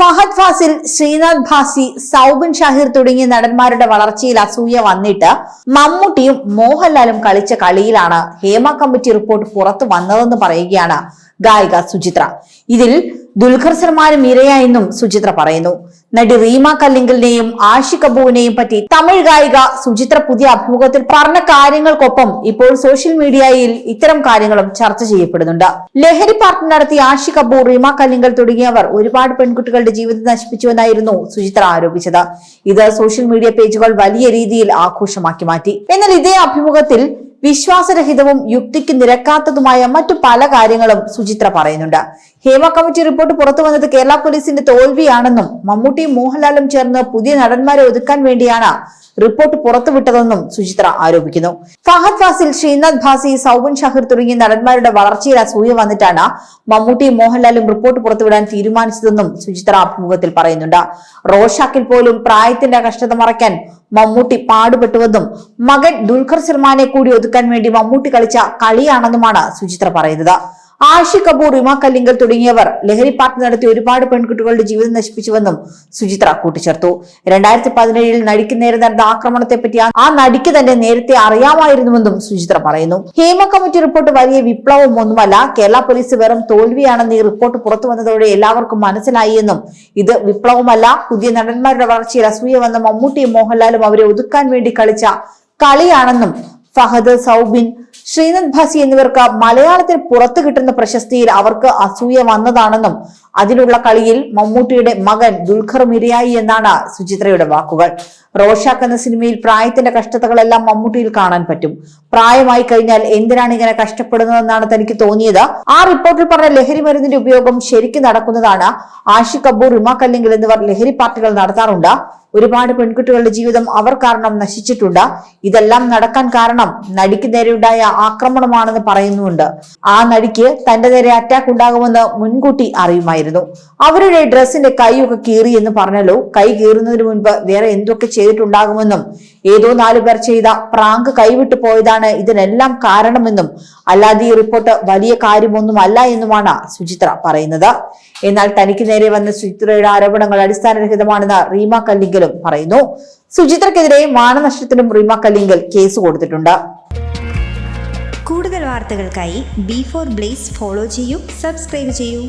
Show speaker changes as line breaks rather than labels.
ഫഹദ് ഫാസിൽ ശ്രീനാഥ് ഭാസി സൗബിൻ ഷാഹിർ തുടങ്ങിയ നടന്മാരുടെ വളർച്ചയിൽ അസൂയ വന്നിട്ട് മമ്മൂട്ടിയും മോഹൻലാലും കളിച്ച കളിയിലാണ് ഹേമ കമ്മിറ്റി റിപ്പോർട്ട് പുറത്തു വന്നതെന്ന് പറയുകയാണ് ഗായിക സുചിത്ര. ഇതിൽ ദുൽഖർ സൽമാനും ഇരയായെന്നും സുചിത്ര പറയുന്നു. നടി റീമ കല്ലിങ്കലിനെയും ആഷി കപൂറിനെയും പറ്റി തമിഴ് ഗായിക സുചിത്ര പുതിയ അഭിമുഖത്തിൽ പറഞ്ഞ കാര്യങ്ങൾക്കൊപ്പം ഇപ്പോൾ സോഷ്യൽ മീഡിയയിൽ ഇത്തരം കാര്യങ്ങളും ചർച്ച ചെയ്യപ്പെടുന്നുണ്ട്. ലഹരി പാർട്ടി നടത്തിയ ആഷി കപൂർ റീമ കല്ലിങ്കൽ തുടങ്ങിയവർ ഒരുപാട് പെൺകുട്ടികളുടെ ജീവിതം നശിപ്പിച്ചുവെന്നായിരുന്നു സുചിത്ര ആരോപിച്ചത്. ഇത് സോഷ്യൽ മീഡിയ പേജുകൾ വലിയ രീതിയിൽ ആഘോഷമാക്കി മാറ്റി. എന്നാൽ ഇതേ അഭിമുഖത്തിൽ വിശ്വാസരഹിതവും യുക്തിക്ക് നിരക്കാത്തതുമായ മറ്റു പല കാര്യങ്ങളും സുചിത്ര പറയുന്നുണ്ട്. ഹേമ കമ്മിറ്റി റിപ്പോർട്ട് പുറത്തു വന്നത് കേരള പോലീസിന്റെ തോൽവിയാണെന്നും മമ്മൂട്ടിയും മോഹൻലാലും ചേർന്ന് പുതിയ നടന്മാരെ ഒതുക്കാൻ വേണ്ടിയാണ് റിപ്പോർട്ട് പുറത്തുവിട്ടതെന്നും സുചിത്ര ആരോപിക്കുന്നു. ഫഹദ് ഫാസിൽ ശ്രീനാഥ് ഭാസി സൗബൻ ഷഹീർ തുടങ്ങിയ നടന്മാരുടെ വളർച്ചയിൽ അസൂയ വന്നിട്ടാണ് മമ്മൂട്ടിയും മോഹൻലാലും റിപ്പോർട്ട് പുറത്തുവിടാൻ തീരുമാനിച്ചതെന്നും സുചിത്ര അഭിമുഖത്തിൽ പറയുന്നുണ്ട്. റോഷാക്കിൽ പോലും പ്രായത്തിന്റെ കഷ്ടത മറയ്ക്കാൻ മമ്മൂട്ടി പാടുപെട്ടുവെന്നും മകൻ ദുൽഖർ സൽമാനെ കൂടി ഒതുക്കാൻ വേണ്ടി മമ്മൂട്ടി കളിച്ച കളിയാണെന്നുമാണ് സുചിത്ര പറയുന്നത്. ആഷി കപൂർ റിമ കല്ലിങ്കൽ തുടങ്ങിയവർ ലഹരി പാർട്ടി നടത്തി ഒരുപാട് പെൺകുട്ടികളുടെ ജീവിതം നശിപ്പിച്ചുവെന്നും സുചിത്ര കൂട്ടിച്ചേർത്തു. രണ്ടായിരത്തി പതിനേഴിൽ നടിക്ക് നേരെ നടന്ന ആക്രമണത്തെ പറ്റി ആ നടിക്ക് തന്നെ നേരത്തെ അറിയാമായിരുന്നുവെന്നും സുചിത്ര പറയുന്നു. ഹേമ കമ്മിറ്റി റിപ്പോർട്ട് വലിയ വിപ്ലവം ഒന്നുമല്ല. കേരള പോലീസ് വെറും തോൽവിയാണെന്ന് ഈ റിപ്പോർട്ട് പുറത്തു വന്നതോടെ എല്ലാവർക്കും മനസ്സിലായി എന്നും ഇത് വിപ്ലവമല്ല. പുതിയ നടന്മാരുടെ വളർച്ചയിൽ അസൂയ വന്ന മമ്മൂട്ടിയും മോഹൻലാലും അവരെ ഒതുക്കാൻ വേണ്ടി കളിച്ച കളിയാണെന്നും ഫഹദ് സൗബിൻ ശ്രീനാഥ് ഭാസി എന്നിവർക്ക് മലയാളത്തിൽ പുറത്തു കിട്ടുന്ന പ്രശസ്തിയിൽ അവർക്ക് അസൂയ വന്നതാണെന്നും അതിനുള്ള കളിയിൽ മമ്മൂട്ടിയുടെ മകൻ ദുൽഖർ മിരിയായി എന്നാണ് സുചിത്രയുടെ വാക്കുകൾ. റോഷാക്ക് എന്ന സിനിമയിൽ പ്രായത്തിന്റെ കഷ്ടതകളെല്ലാം മമ്മൂട്ടിയിൽ കാണാൻ പറ്റും. പ്രായമായി കഴിഞ്ഞാൽ എന്തിനാണ് ഇങ്ങനെ കഷ്ടപ്പെടുന്നതെന്നാണ് തനിക്ക് തോന്നിയത്. ആ റിപ്പോർട്ടിൽ പറഞ്ഞ ലഹരി മരുന്നിന്റെ ഉപയോഗം ശരിക്കും നടക്കുന്നതാണ്. ആഷി കപൂർ റിമ കല്ലിങ്കൽ എന്നിവർ ലഹരി പാർട്ടികൾ നടത്താറുണ്ട്. ഒരുപാട് പെൺകുട്ടികളുടെ ജീവിതം അവർ കാരണം നശിച്ചിട്ടുണ്ട്. ഇതെല്ലാം നടക്കാൻ കാരണം നടിക്ക് നേരെയുണ്ടായ ആക്രമണമാണെന്ന് പറയുന്നുണ്ട്. ആ നടിക്ക് തന്റെ നേരെ അറ്റാക്ക് ഉണ്ടാകുമെന്ന് മുൻകൂട്ടി അറിയുമായിരുന്നു. അവരുടെ ഡ്രസ്സിന്റെ കൈയൊക്കെ കീറി എന്ന് പറഞ്ഞല്ലോ. കൈ കീറുന്നതിന് മുൻപ് വേറെ എന്തൊക്കെ ചെയ്തിട്ടുണ്ടാകുമെന്നും ഏതോ നാലു പേർ ചെയ്ത പ്രാങ്ക് കൈവിട്ടു പോയതാണ് ഇതിനെല്ലാം കാരണമെന്നും അല്ലാതെ ഈ റിപ്പോർട്ട് വലിയ കാര്യമൊന്നും അല്ല എന്നുമാണ് സുചിത്ര പറയുന്നത്. എന്നാൽ തനിക്ക് നേരെ വന്ന സുചിത്രയുടെ ആരോപണങ്ങൾ അടിസ്ഥാനരഹിതമാണെന്ന് റീമ കല്ലിങ്കലും പറയുന്നു. സുചിത്രക്കെതിരെ മാനനഷ്ടത്തിനും റീമ കല്ലിങ്കൽ കേസ് കൊടുത്തിട്ടുണ്ട്.
കൂടുതൽ വാർത്തകൾക്കായി ബി ഫോർ ബ്ലേസ് ഫോളോ ചെയ്യൂ സബ്സ്ക്രൈബ് ചെയ്യൂ.